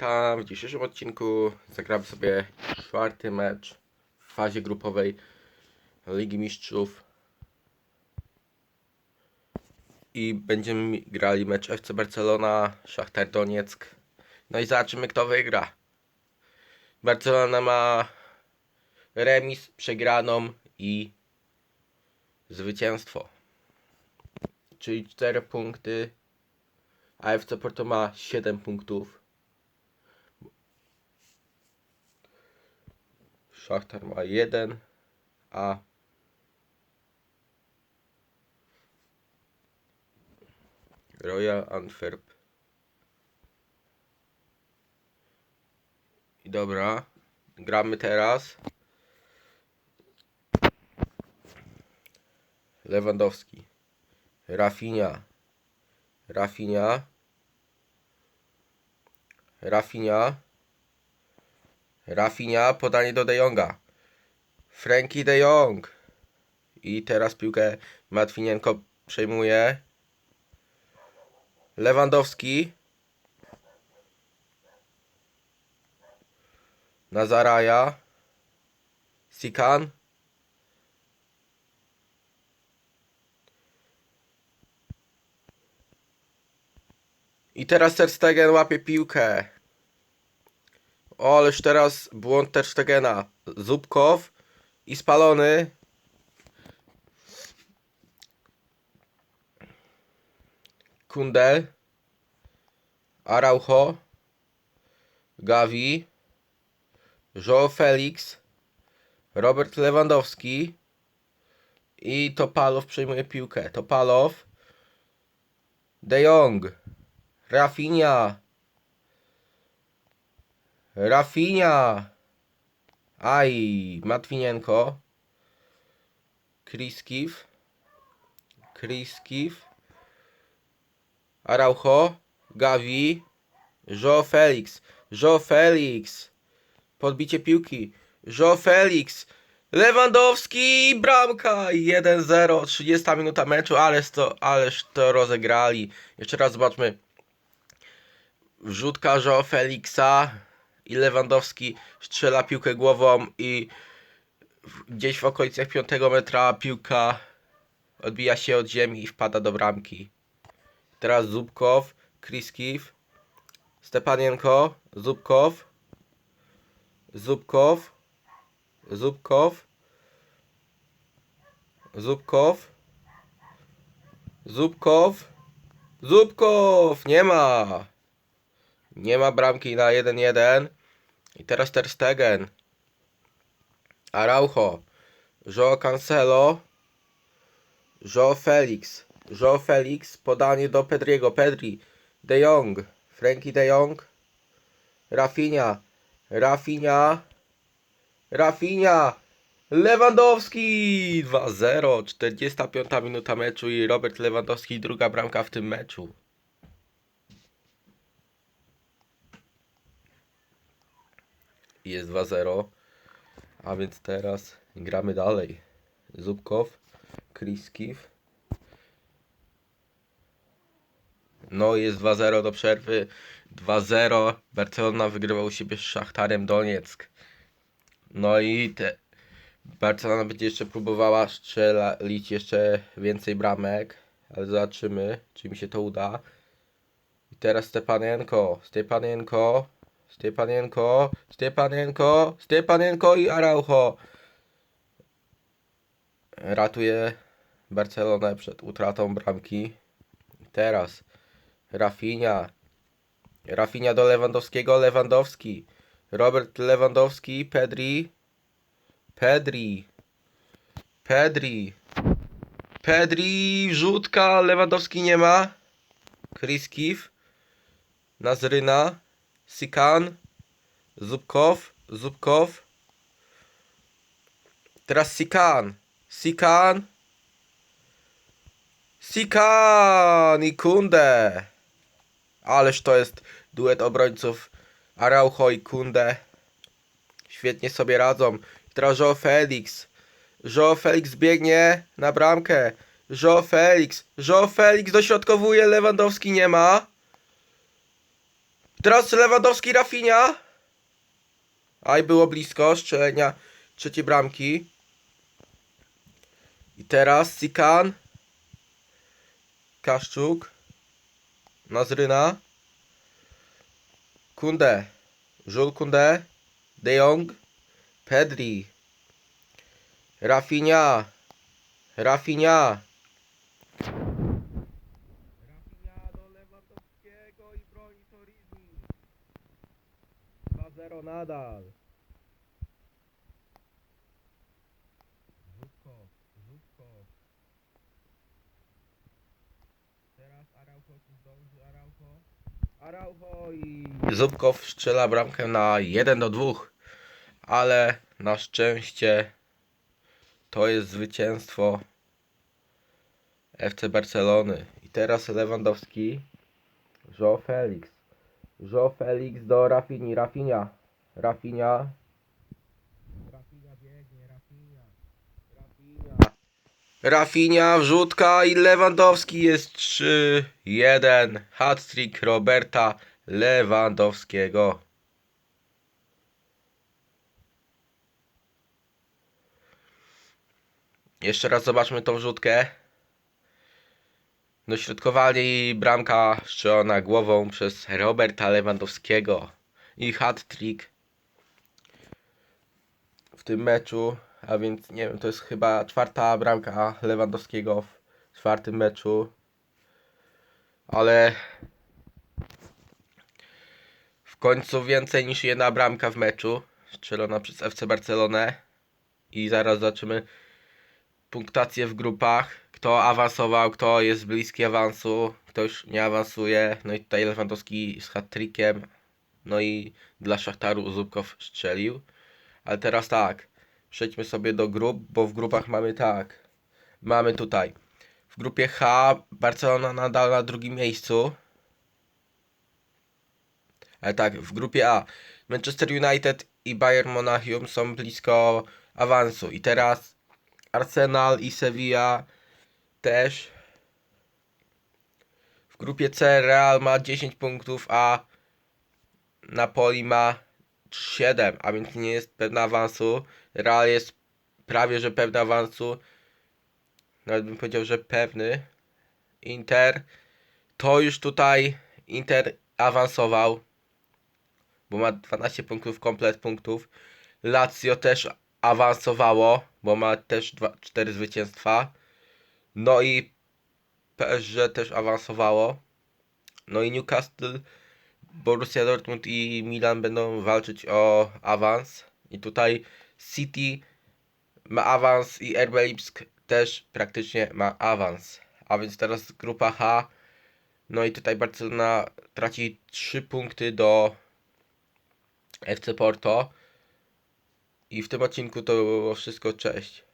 witam. W dzisiejszym odcinku zagramy sobie czwarty mecz w fazie grupowej Ligi Mistrzów. I będziemy grali mecz FC Barcelona, Szachtar Donieck. No i zobaczymy kto wygra. Barcelona ma remis, przegraną i zwycięstwo. Czyli 4 punkty AFC Porto ma 7 punktów. Szachtar ma 1, a Royal Antwerp. I dobra, gramy teraz. Lewandowski. Rafinha. Rafinha. Rafinha. Rafinha, podanie do De Jonga. Frankie De Jong. I teraz piłkę Matwinienko przejmuje. Lewandowski. Nazaraja. Sikan. I teraz Ter Stegen łapie piłkę. O, ależ teraz błąd Ter Stegena. Zubkow i spalony. Kundel. Araujo. Gavi. Joe Felix. Robert Lewandowski. I Topalow przejmuje piłkę. Topalow. De Jong. Rafinha. Rafinha. Aj, Matwinienko. Kriskiw. Kriskiw. Araujo. Gavi. Jo Felix. Jo Felix. Podbicie piłki. Jo Felix. Lewandowski, bramka 1-0, 30 minuta meczu, ależ to, ależ to rozegrali. Jeszcze raz zobaczmy. Wrzutka Joe Felixa i Lewandowski strzela piłkę głową i gdzieś w okolicach 5 metra piłka odbija się od ziemi i wpada do bramki. Teraz Zubkow, Kriskiw, Stepanienko, Zubkow, Zubkow, Zubkow, Zubkow, Zubkow, Zubkow, nie ma. Nie ma bramki na 1-1. I teraz Ter Stegen. Araujo. Joe Cancelo. Joe Felix. Joe Felix. Podanie do Pedriego. Pedri. De Jong. Frankie De Jong. Rafinha. Rafinha. Rafinha. Lewandowski 2-0. 45 minuta meczu i Robert Lewandowski druga bramka w tym meczu. I jest 2-0. A więc teraz gramy dalej. Zubkow, Kriskiw. No jest 2-0 do przerwy. 2-0. Barcelona wygrywał u siebie z Szachtarem Donieck. No i te... Barcelona będzie jeszcze próbowała strzelić jeszcze więcej bramek. Ale zobaczymy, czy mi się to uda. I teraz Stepanienko. Stepanienko. Stepanienko, Stepanienko, Stepanienko i Araujo. Ratuje Barcelonę przed utratą bramki. Teraz Rafinha. Rafinha do Lewandowskiego, Lewandowski. Robert Lewandowski, Pedri. Pedri. Pedri. Pedri, wrzutka, Lewandowski nie ma. Kriskiw. Nazryna. Sikan, Zubkow, Zubkow. Teraz Sikan, Sikan, Sikan i Kunde. Ależ to jest duet obrońców Araujo i Kunde. Świetnie sobie radzą. Teraz Joe Felix. Joe Felix biegnie na bramkę. Joe Felix. Joe Felix dośrodkowuje. Lewandowski nie ma. Teraz Lewandowski Rafinha. Aj, było blisko strzelenia trzeciej bramki. I teraz Sikan. Kaszczuk. Nazryna. Kunde. Jules Kunde. De Jong. Pedri. Rafinha. Rafinha. Rafinha do Lewandowskiego i broni Torini. 2-0 nadal. Teraz Araujo zdąży Araujo? Araujo i... Zubkow strzela bramkę na 1 do 2. Ale na szczęście to jest zwycięstwo FC Barcelony. I teraz Lewandowski. Joe Felix. Joe Felix do Rafini. Rafinia. Rafinia. Rafinia biegnie. Rafinia. Rafinia. Rafinia, wrzutka i Lewandowski jest 3-1. Hat-trick Roberta Lewandowskiego. Jeszcze raz zobaczmy tą wrzutkę. Dośrodkowanie i bramka strzelona głową przez Roberta Lewandowskiego. I hat-trick w tym meczu. A więc nie wiem, to jest chyba czwarta bramka Lewandowskiego w czwartym meczu. Ale w końcu więcej niż jedna bramka w meczu strzelona przez FC Barcelonę. I zaraz zobaczymy punktację w grupach. Kto awansował, kto jest bliski awansu, kto już nie awansuje. No i tutaj Lewandowski z hat-trickiem. No i dla Szachtaru Zubkow strzelił. Ale teraz tak, przejdźmy sobie do grup, bo w grupach mamy tak. Mamy tutaj w grupie H Barcelona nadal na drugim miejscu. Ale tak, w grupie A Manchester United i Bayern Monachium są blisko awansu. I teraz Arsenal i Sevilla też. W grupie C Real ma 10 punktów, a Napoli ma 7, a więc nie jest pewna awansu. Real jest prawie że pewny awansu. Nawet bym powiedział, że pewny. Inter to już tutaj Inter awansował, bo ma 12 punktów, komplet punktów. Lazio też awansowało, bo ma też 2, 4 zwycięstwa. No i PSG też awansowało. No i Newcastle, Borussia Dortmund i Milan będą walczyć o awans. I tutaj City ma awans i RB Lipsk też praktycznie ma awans. A więc teraz grupa H. No i tutaj Barcelona traci 3 punkty do FC Porto. I w tym odcinku to było wszystko. Cześć.